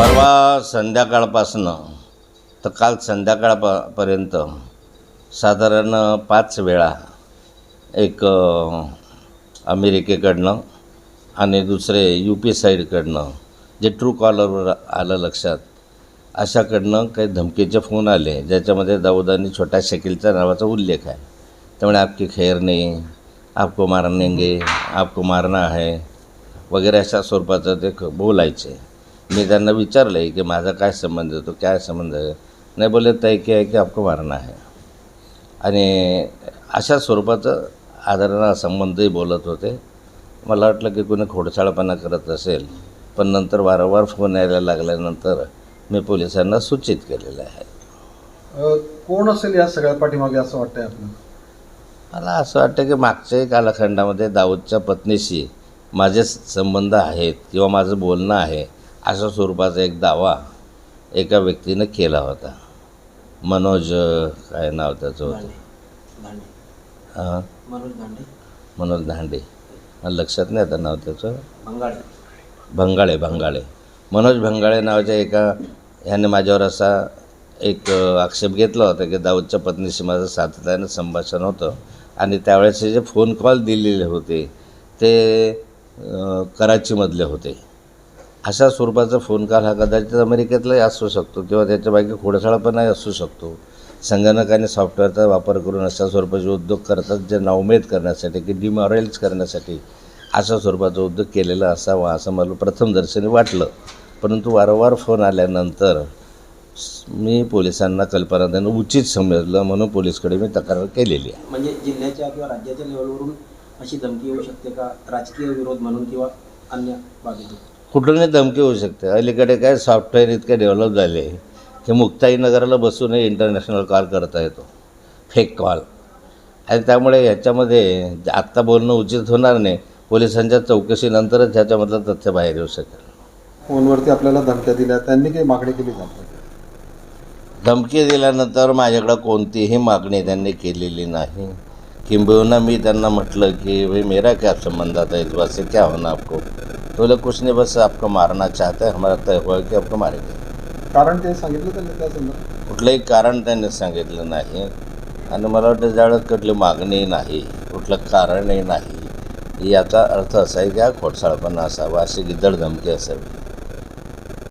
परवा संध्याकाळपासनं तर काल संध्याकाळपर्यंत साधारण पाच वेळा एक अमेरिकेकडनं आणि दुसरे यू पी साईडकडनं जे ट्रू कॉलरवर आलं लक्षात अशाकडनं काही धमकीचे फोन आले ज्याच्यामध्ये दाऊद आणि छोटा शकीलचा नावाचा उल्लेख आहे. त्यामुळे आपकी खैर नाही आपको मारनेंगे आपको मारना है वगैरे अशा स्वरूपाचं ते बोलायचे. मी त्यांना विचारलं आहे की माझा काय संबंध आहे तो काय संबंध आहे? नाही बोले तय की आहे की आपको मारना है. आणि अशा स्वरूपाचं आदरणा संबंधही बोलत होते. मला वाटलं की कोणी खोडसाळपणा करत असेल पण नंतर वारंवार फोन यायला लागल्यानंतर मी पोलिसांना सूचित केलेलं आहे. कोण असेल या सगळ्या पाठीमागे असं वाटतंय आपल्याला मला असं वाटतं की मागच्याही कालखंडामध्ये दाऊदच्या पत्नीशी माझे संबंध आहेत किंवा माझं बोलणं आहे अशा स्वरूपाचा एक दावा एका व्यक्तीनं केला होता. मनोज काय नाव त्याचं होतं? हां? मनोज धांडे मला लक्षात नाही आता नाव त्याचं? भंगाळे. भंगाळे मनोज भंगाळे नावाच्या एका ह्याने माझ्यावर असा एक आक्षेप घेतला होता की दाऊदच्या पत्नीशी माझं सातत्यानं संभाषण होतं आणि त्यावेळेस जे फोन कॉल दिलेले होते ते कराचीमधले होते. अशा स्वरूपाचा फोन कॉल हा कदाचित अमेरिकेतलाही असू शकतो किंवा त्याच्यामागे खोडसाळपणाही असू शकतो. संगणक आणि सॉफ्टवेअरचा वापर करून अशा स्वरूपाचे उद्योग करतात जे नाउमेद करण्यासाठी की डिमॉरलाइज करण्यासाठी अशा स्वरूपाचा उद्योग केलेला असावा असं मला प्रथम दर्शनी वाटलं. परंतु वारंवार फोन आल्यानंतर मी पोलिसांना कल्पना देणं उचित समजलं म्हणून पोलीसकडे मी तक्रार केलेली आहे. म्हणजे जिल्ह्याच्या किंवा राज्याच्या लेवलवरून अशी धमकी येऊ शकते का? राजकीय विरोध म्हणून किंवा अन्य बाबी कुठूनही धमकी होऊ शकते. अलीकडे काय सॉफ्टवेअर इतके डेव्हलप झाले की मुक्ताईनगरला बसूनही इंटरनॅशनल कॉल करता येतो. फेक कॉल आणि त्यामुळे ह्याच्यामध्ये आत्ता बोलणं उचित होणार नाही. पोलिसांच्या चौकशीनंतरच ह्याच्यामधलं तथ्य बाहेर येऊ शकेल. फोनवरती आपल्याला धमक्या दिल्या. त्यांनी काही मागणी केली धमकी दिल्यानंतर माझ्याकडं कोणतीही मागणी त्यांनी केलेली नाही. किंबहुना मी त्यांना म्हटलं की भाई मेरा क्या संबंध आता इस बात से क्या होना आपको? तो बोले कुछ नहीं बस आपको मारना चाहते हैं हमारा तय हुआ है कि आपको मारेंगे। कारण ते सांगितलं त्यांनी त्या संदर्भात? कुठलंही कारण त्यांनी सांगितलं नाही. आणि मला वाटतं ज्यावेळेस कुठली मागणी नाही कुठलं कारणही नाही याचा अर्थ असा आहे की हा खोडसाळपणा असावा अशी गिद्दड धमकी असावी.